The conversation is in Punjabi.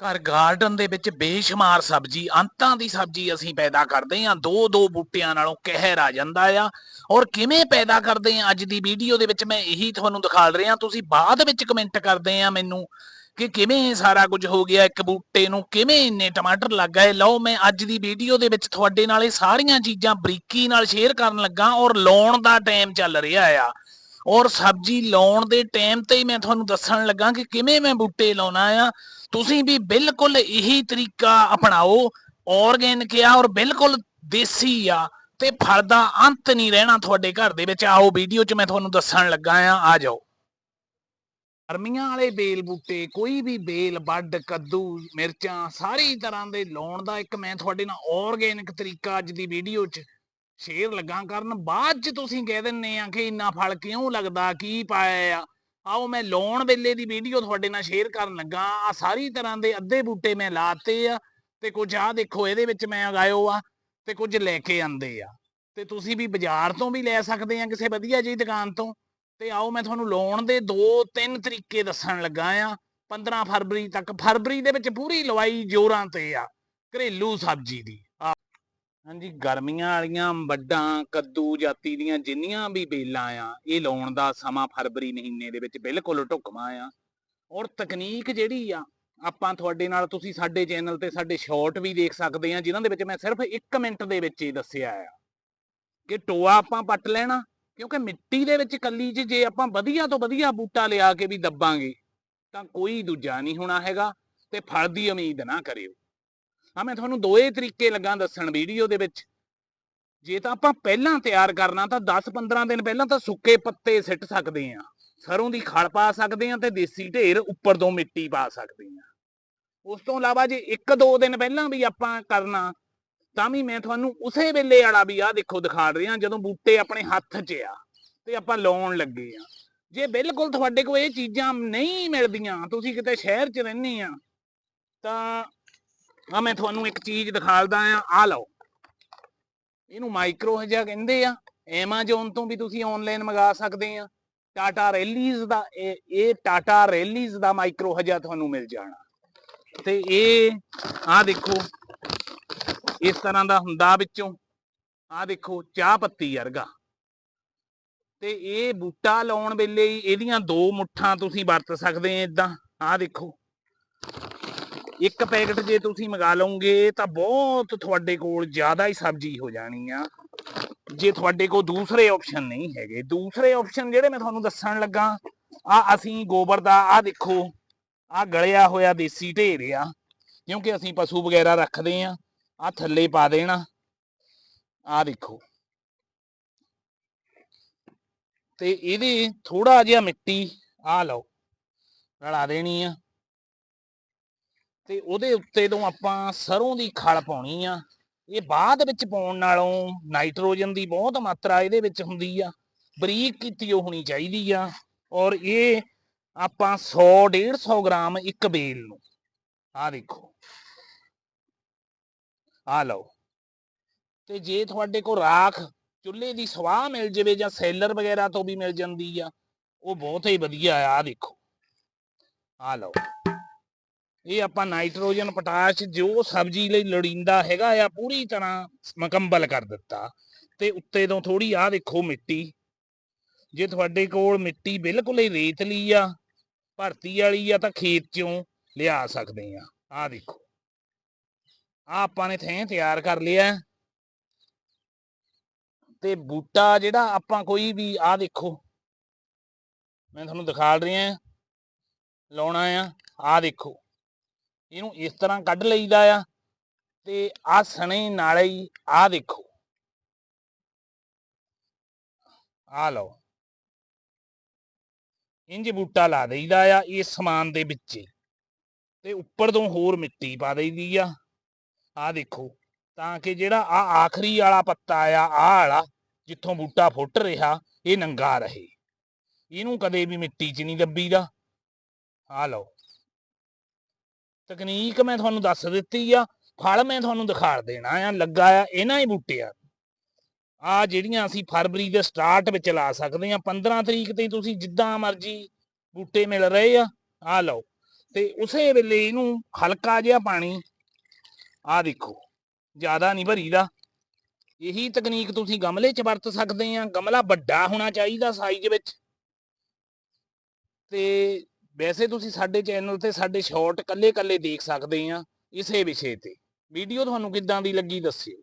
ਘਰ ਗਾਰਡਨ ਦੇ ਵਿੱਚ ਬੇਸ਼ੁਮਾਰ ਸਬਜ਼ੀ, ਅੰਤਾਂ ਦੀ ਸਬਜ਼ੀ ਅਸੀਂ ਪੈਦਾ ਕਰਦੇ ਹਾਂ। ਦੋ ਦੋ ਬੂਟਿਆਂ ਨਾਲੋਂ ਕਹਿਰ ਆ ਜਾਂਦਾ ਆ। ਔਰ ਕਿਵੇਂ ਪੈਦਾ ਕਰਦੇ ਆ ਅੱਜ ਦੀ ਵੀਡੀਓ ਦੇ ਵਿੱਚ ਮੈਂ ਇਹੀ ਤੁਹਾਨੂੰ ਦਿਖਾ ਰਿਹਾ। ਤੁਸੀਂ ਬਾਅਦ ਵਿੱਚ ਕਮੈਂਟ ਕਰਦੇ ਆ ਮੈਨੂੰ ਕਿ ਕਿਵੇਂ ਇਹ ਸਾਰਾ ਕੁਝ ਹੋ ਗਿਆ ਇੱਕ ਬੂਟੇ ਨੂੰ? ਕਿਵੇਂ ਇੰਨੇ ਟਮਾਟਰ ਲੱਗ ਗਏ? ਲਓ, ਮੈਂ ਅੱਜ ਦੀ ਵੀਡੀਓ ਦੇ ਵਿੱਚ ਤੁਹਾਡੇ ਨਾਲ ਇਹ ਸਾਰੀਆਂ ਚੀਜ਼ਾਂ ਬਰੀਕੀ ਨਾਲ ਸ਼ੇਅਰ ਕਰਨ ਲੱਗਾ ਔਰ ਲਾਉਣ ਦਾ ਟਾਈਮ ਚੱਲ ਰਿਹਾ ਆ। ਔਰ ਸਬਜ਼ੀ ਲਾਉਣ ਦੇ ਟਾਈਮ ਤੇ ਹੀ ਮੈਂ ਤੁਹਾਨੂੰ ਦੱਸਣ ਲੱਗਾ ਕਿ ਕਿਵੇਂ ਮੈਂ ਬੂਟੇ ਲਾਉਣਾ ਆ। ਤੁਸੀਂ ਵੀ ਬਿਲਕੁਲ ਇਹੀ ਤਰੀਕਾ ਅਪਣਾਓ ਆਰਗੈਨਿਕ ਆ ਔਰ ਬਿਲਕੁਲ ਦੇਸੀ ਆ ਤੇ ਫਲ ਦਾ ਅੰਤ ਨਹੀਂ ਰਹਿਣਾ ਤੁਹਾਡੇ ਘਰ ਦੇ ਵਿੱਚ। ਆਓ ਵੀਡੀਓ 'ਚ ਮੈਂ ਤੁਹਾਨੂੰ ਦੱਸਣ ਲੱਗਾ ਆ ਆ ਜਾਓ। ਗਰਮੀਆਂ ਵਾਲੇ ਬੇਲ ਬੂਟੇ, ਕੋਈ ਵੀ ਬੇਲ ਵੱਡ ਕੱਦੂ, ਮਿਰਚਾਂ, ਸਾਰੀ ਤਰ੍ਹਾਂ ਦੇ ਲਾਉਣ ਦਾ ਇੱਕ ਮੈਂ ਤੁਹਾਡੇ ਨਾਲ ਆਰਗੈਨਿਕ ਤਰੀਕਾ ਅੱਜ ਦੀ ਵੀਡੀਓ 'ਚ ਸ਼ੇਅਰ ਲੱਗਾ ਕਰਨ, ਬਾਅਦ 'ਚ ਤੁਸੀਂ ਕਹਿ ਦਿੰਨੇ ਆ ਕਿ ਇੰਨਾ ਫਲ ਕਿਉਂ ਲੱਗਦਾ, ਕੀ ਪਾਇਆ ਆ? ਆਓ ਮੈਂ ਲਾਉਣ ਵੇਲੇ ਦੀ ਵੀਡੀਓ ਤੁਹਾਡੇ ਨਾਲ ਸ਼ੇਅਰ ਕਰਨ ਲੱਗਾ। ਆ ਸਾਰੀ ਤਰ੍ਹਾਂ ਦੇ ਅੱਧੇ ਬੂਟੇ ਮੈਂ ਲਾਤੇ ਆ ਤੇ ਕੁਝ ਆ ਦੇਖੋ, ਇਹਦੇ ਵਿੱਚ ਮੈਂ ਉਗਾਇਓ ਆ ਤੇ ਕੁਝ ਲੈ ਕੇ ਆਂਦੇ ਆ। ਤੇ ਤੁਸੀਂ ਵੀ ਬਾਜ਼ਾਰ ਤੋਂ ਵੀ ਲੈ ਸਕਦੇ ਆ ਕਿਸੇ ਵਧੀਆ ਜਿਹੀ ਦੁਕਾਨ ਤੋਂ। ਤੇ ਆਓ ਮੈਂ ਤੁਹਾਨੂੰ ਲਾਉਣ ਦੇ ਦੋ ਤਿੰਨ ਤਰੀਕੇ ਦੱਸਣ ਲੱਗਾ ਆ। 15 ਫਰਵਰੀ ਤੱਕ, ਫਰਵਰੀ ਦੇ ਵਿੱਚ ਪੂਰੀ ਲਵਾਈ ਜੋਰਾਂ ਤੇ ਆ, ਘਰੇਲੂ ਸਬਜ਼ੀ ਦੀ। ਹਾਂਜੀ, ਗਰਮੀਆਂ ਵਾਲੀਆਂ ਵੱਡਾਂ, ਕੱਦੂ ਜਾਤੀ ਦੀਆਂ ਜਿੰਨੀਆਂ ਵੀ ਬੇਲਾਂ ਆ, ਇਹ ਲਾਉਣ ਦਾ ਸਮਾਂ ਫਰਵਰੀ ਮਹੀਨੇ ਦੇ ਵਿੱਚ ਬਿਲਕੁਲ ਢੁਕਵਾਂ ਆ। ਔਰ ਤਕਨੀਕ ਜਿਹੜੀ ਆ, ਆਪਾਂ ਤੁਹਾਡੇ ਨਾਲ ਤੁਸੀਂ ਸਾਡੇ ਚੈਨਲ ਤੇ ਸਾਡੇ ਸ਼ਾਰਟ ਵੀ ਦੇਖ ਸਕਦੇ ਆ, ਜਿਨ੍ਹਾਂ ਦੇ ਵਿੱਚ ਮੈਂ ਸਿਰਫ 1 ਮਿੰਟ ਦੇ ਵਿੱਚ ਹੀ ਦੱਸਿਆ ਆ ਕਿ ਟੋਆ ਆਪਾਂ ਪੱਟ ਲੈਣਾ, ਕਿਉਂਕਿ ਮਿੱਟੀ ਦੇ ਵਿੱਚ ਕੱਲੀ 'ਚ ਜੇ ਆਪਾਂ ਵਧੀਆ ਤੋਂ ਵਧੀਆ ਬੂਟਾ ਲਿਆ ਕੇ ਵੀ ਦੱਬਾਂਗੇ, ਤਾਂ ਕੋਈ ਦੂਜਾ ਨਹੀਂ ਹੋਣਾ ਹੈਗਾ, ਤੇ ਫਲ ਦੀ ਉਮੀਦ ਨਾ ਕਰਿਓ। ਆ ਮੈਂ ਤੁਹਾਨੂੰ ਦੋਏ ਤਰੀਕੇ ਲੱਗਾ ਦੱਸਣ ਵੀਡੀਓ ਦੇ ਵਿੱਚ। ਜੇ ਤਾਂ ਆਪਾਂ ਪਹਿਲਾਂ ਤਿਆਰ ਕਰਨਾ, ਤਾਂ 10-15 ਦਿਨ ਪਹਿਲਾਂ ਤਾਂ ਸੁੱਕੇ ਪੱਤੇ ਸਿੱਟ ਸਕਦੇ ਆ ਸਰੋਂ ਦੀ ਖਲ ਪਾ ਸਕਦੇ ਆ ਤੇ ਦੇਸੀ ਢੇਰ ਉੱਪਰ ਤੋਂ ਮਿੱਟੀ ਪਾ ਸਕਦੇ ਆ ਉਸ ਤੋਂ ਇਲਾਵਾ ਜੇ 1-2 ਦਿਨ ਪਹਿਲਾਂ ਵੀ ਆਪਾਂ ਕਰਨਾ, ਤਾਂ ਵੀ ਮੈਂ ਤੁਹਾਨੂੰ ਉਸੇ ਵੇਲੇ ਵਾਲਾ ਵੀ ਆ ਦੇਖੋ ਦਿਖਾ ਰਿਹਾ, ਜਦੋਂ ਬੂਟੇ ਆਪਣੇ ਹੱਥ 'ਚ ਆ ਤੇ ਆਪਾਂ ਲਾਉਣ ਲੱਗੇ ਆ ਜੇ ਬਿਲਕੁਲ ਤੁਹਾਡੇ ਕੋਲ ਇਹ ਚੀਜ਼ਾਂ ਨਹੀਂ ਮਿਲਦੀਆਂ, ਤੁਸੀਂ ਕਿਤੇ ਸ਼ਹਿਰ 'ਚ ਰਹਿੰਦੇ ਆ ਤਾਂ ਆ ਮੈਂ ਤੁਹਾਨੂੰ ਇੱਕ ਚੀਜ਼ ਦਿਖਾਲਦਾ ਆ ਆ ਲਓ। ਇਹਨੂੰ ਮਾਈਕਰੋ ਜਿਹਾ ਕਹਿੰਦੇ ਆ, Amazon ਤੋਂ ਵੀ ਤੁਸੀਂ ਆਨਲਾਈਨ ਮੰਗਾ ਸਕਦੇ ਆ। ਟਾਟਾ ਰੈਲੀਜ਼ ਦਾ, ਇਹ ਇਹ ਟਾਟਾ ਰੈਲੀਜ਼ ਦਾ ਮਾਈਕਰੋ ਹਜਾ ਤੁਹਾਨੂੰ ਮਿਲ ਜਾਣਾ। ਤੇ ਇਹ ਆ ਦੇਖੋ, ਇਸ ਤਰ੍ਹਾਂ ਦਾ ਹੁੰਦਾ ਵਿੱਚੋਂ। ਆ ਦੇਖੋ, ਚਾਹ ਪੱਤੀ ਵਰਗਾ। ਤੇ ਇਹ ਬੂਟਾ ਲਾਉਣ ਵੇਲੇ ਇਹਦੀਆਂ ਦੋ ਮੁੱਠਾਂ ਤੁਸੀਂ ਵਰਤ ਸਕਦੇ ਆ ਇਦਾਂ। ਆ ਦੇਖੋ। ਇੱਕ ਪੈਕਟ ਜੇ ਤੁਸੀਂ ਮੰਗਾ ਲਓਗੇ ਤਾਂ ਬਹੁਤ ਤੁਹਾਡੇ ਕੋਲ ਜ਼ਿਆਦਾ ਹੀ ਸਬਜ਼ੀ ਹੋ ਜਾਣੀ ਆ। ਜੇ ਤੁਹਾਡੇ ਕੋਲ ਦੂਸਰੇ ਆਪਸ਼ਨ ਨਹੀਂ ਹੈਗੇ, ਦੂਸਰੇ ਆਪਸ਼ਨ ਜਿਹੜੇ ਮੈਂ ਤੁਹਾਨੂੰ ਦੱਸਣ ਲੱਗਾ, ਆ ਅਸੀਂ ਗੋਬਰ ਦਾ, ਆ ਦੇਖੋ, ਆ ਗਲਿਆ ਹੋਇਆ ਦੇਸੀ ਢੇਰ ਆ, ਕਿਉਂਕਿ ਅਸੀਂ ਪਸ਼ੂ ਵਗੈਰਾ ਰੱਖਦੇ ਆ ਆ ਥੱਲੇ ਪਾ ਦੇਣਾ, ਆ ਦੇਖੋ। ਤੇ ਇਹਦੇ ਥੋੜਾ ਜਿਹਾ ਮਿੱਟੀ, ਆ ਲਓ, ਰਲਾ ਦੇਣੀ ਆ। ਤੇ ਉਹਦੇ ਉੱਤੇ ਤੋਂ ਆਪਾਂ ਸਰੋਂ ਦੀ ਖਲ ਪਾਉਣੀ ਆ। ਇਹ ਬਾਅਦ ਵਿੱਚ ਪਾਉਣ ਨਾਲੋਂ ਨਾਈਟ੍ਰੋਜਨ ਦੀ ਬਹੁਤ ਮਾਤਰਾ ਇਹਦੇ ਵਿੱਚ ਹੁੰਦੀ ਆ। ਬਰੀਕ ਕੀਤੀ ਉਹ ਹੋਣੀ ਚਾਹੀਦੀ ਆ ਔਰ ਇਹ ਆਪਾਂ 100 150 ਗ੍ਰਾਮ ਇੱਕ ਬੇਲ ਨੂੰ। ਆ ਦੇਖੋ। ਆ ਲਓ। ਤੇ ਜੇ ਤੁਹਾਡੇ ਕੋਲ ਰਾਖ ਚੁੱਲ੍ਹੇ ਦੀ ਸਵਾਹ ਮਿਲ ਜਵੇ ਜਾਂ ਸੈਲਰ ਵਗੈਰਾ ਤੋਂ ਵੀ ਮਿਲ ਜਾਂਦੀ ਆ, ਉਹ ਬਹੁਤ ਹੀ ਵਧੀਆ ਆ। ਆ ਦੇਖੋ। ਆ ਲਓ। ਇਹ ਆਪਾਂ ਨਾਈਟ੍ਰੋਜਨ, ਪੋਟਾਸ਼ ਜੋ ਸਬਜ਼ੀ ਲਈ ਲੋੜੀਂਦਾ ਹੈਗਾ ਆ, ਪੂਰੀ ਤਰ੍ਹਾਂ ਮੁਕੰਮਲ ਕਰ ਦਿੱਤਾ। ਤੇ ਉੱਤੇ ਤੋਂ ਥੋੜੀ ਆ ਦੇਖੋ ਮਿੱਟੀ। ਜੇ ਤੁਹਾਡੇ ਕੋਲ ਮਿੱਟੀ ਬਿਲਕੁਲ ਹੀ ਰੇਤਲੀ ਆ, ਭਰਤੀ ਵਾਲੀ ਆ, ਤਾਂ ਖੇਤ ਚੋਂ ਲਿਆ ਸਕਦੇ ਆ। ਆ ਦੇਖੋ। ਆ ਆਪਾਂ ਨੇ ਥੈਂ ਤਿਆਰ ਕਰ ਲਿਆ। ਤੇ ਬੂਟਾ ਜਿਹੜਾ ਆਪਾਂ ਕੋਈ ਵੀ ਆ ਦੇਖੋ। ਮੈਂ ਤੁਹਾਨੂੰ ਦਿਖਾ ਰਿਹਾ। ਲਾਉਣਾ ਆ। ਆ ਦੇਖੋ। ਇਹਨੂੰ ਇਸ ਤਰ੍ਹਾਂ ਕੱਢ ਲਈਦਾ ਆ ਤੇ ਆ ਸਣੇ ਨਾਲੇ ਹੀ ਆ ਦੇਖੋ। ਆ ਲਓ। ਇੰਜ ਬੂਟਾ ਲਾ ਦੇਈਦਾ ਆ ਇਹ ਸਮਾਨ ਦੇ ਵਿੱਚ ਤੇ ਉੱਪਰ ਤੋਂ ਹੋਰ ਮਿੱਟੀ ਪਾ ਦੇਈਦੀ ਆ। ਆ ਦੇਖੋ, ਤਾਂ ਕਿ ਜਿਹੜਾ ਆ ਆਖਰੀ ਵਾਲਾ ਪੱਤਾ ਆ ਆ ਵਾਲਾ ਜਿੱਥੋਂ ਬੂਟਾ ਫੁੱਟ ਰਿਹਾ, ਇਹ ਨੰਗਾ ਰਹੇ। ਇਹਨੂੰ ਕਦੇ ਵੀ ਮਿੱਟੀ 'ਚ ਨਹੀਂ ਦੱਬੀਦਾ। ਆ ਲਓ। ਤਕਨੀਕ ਮੈਂ ਤੁਹਾਨੂੰ ਦੱਸ ਦਿੱਤੀ ਆ, ਫਲ ਮੈਂ ਤੁਹਾਨੂੰ ਦਿਖਾ ਦੇਣਾ ਆ, ਲੱਗਾ ਆ, ਇਹਨਾਂ ਹੀ ਬੂਟਿਆਂ ਆ ਜਿਹੜੀਆਂ ਅਸੀਂ ਫਰਵਰੀ ਦੇ ਸਟਾਰਟ ਵਿੱਚ ਲਾ ਸਕਦੇ ਆ 15 ਤਰੀਕ ਤੇ ਤੁਸੀਂ ਜਿੱਦਾਂ ਮਰਜ਼ੀ ਬੂਟੇ ਮਿਲ ਰਹੇ ਆ ਆ ਲਓ। ਤੇ ਉਸੇ ਵੇਲੇ ਇਹਨੂੰ ਹਲਕਾ ਜਿਹਾ ਪਾਣੀ, ਆ ਦੇਖੋ, ਜ਼ਿਆਦਾ ਨਹੀਂ ਭਰੀਦਾ। ਇਹੀ ਤਕਨੀਕ ਤੁਸੀਂ ਗਮਲੇ 'ਚ ਵਰਤ ਸਕਦੇ ਆ, ਗਮਲਾ ਵੱਡਾ ਹੋਣਾ ਚਾਹੀਦਾ ਸਾਈਜ਼ ਵਿੱਚ। ਤੇ ਵੈਸੇ ਤੁਸੀਂ ਸਾਡੇ ਚੈਨਲ ਤੇ ਸਾਡੇ ਸ਼ਾਰਟ ਕੱਲੇ-ਕੱਲੇ ਦੇਖ ਸਕਦੇ ਆ, ਇਸੇ ਵਿਸ਼ੇ ਤੇ। ਵੀਡੀਓ ਤੁਹਾਨੂੰ ਕਿੱਦਾਂ ਦੀ ਲੱਗੀ ਦੱਸਿਓ।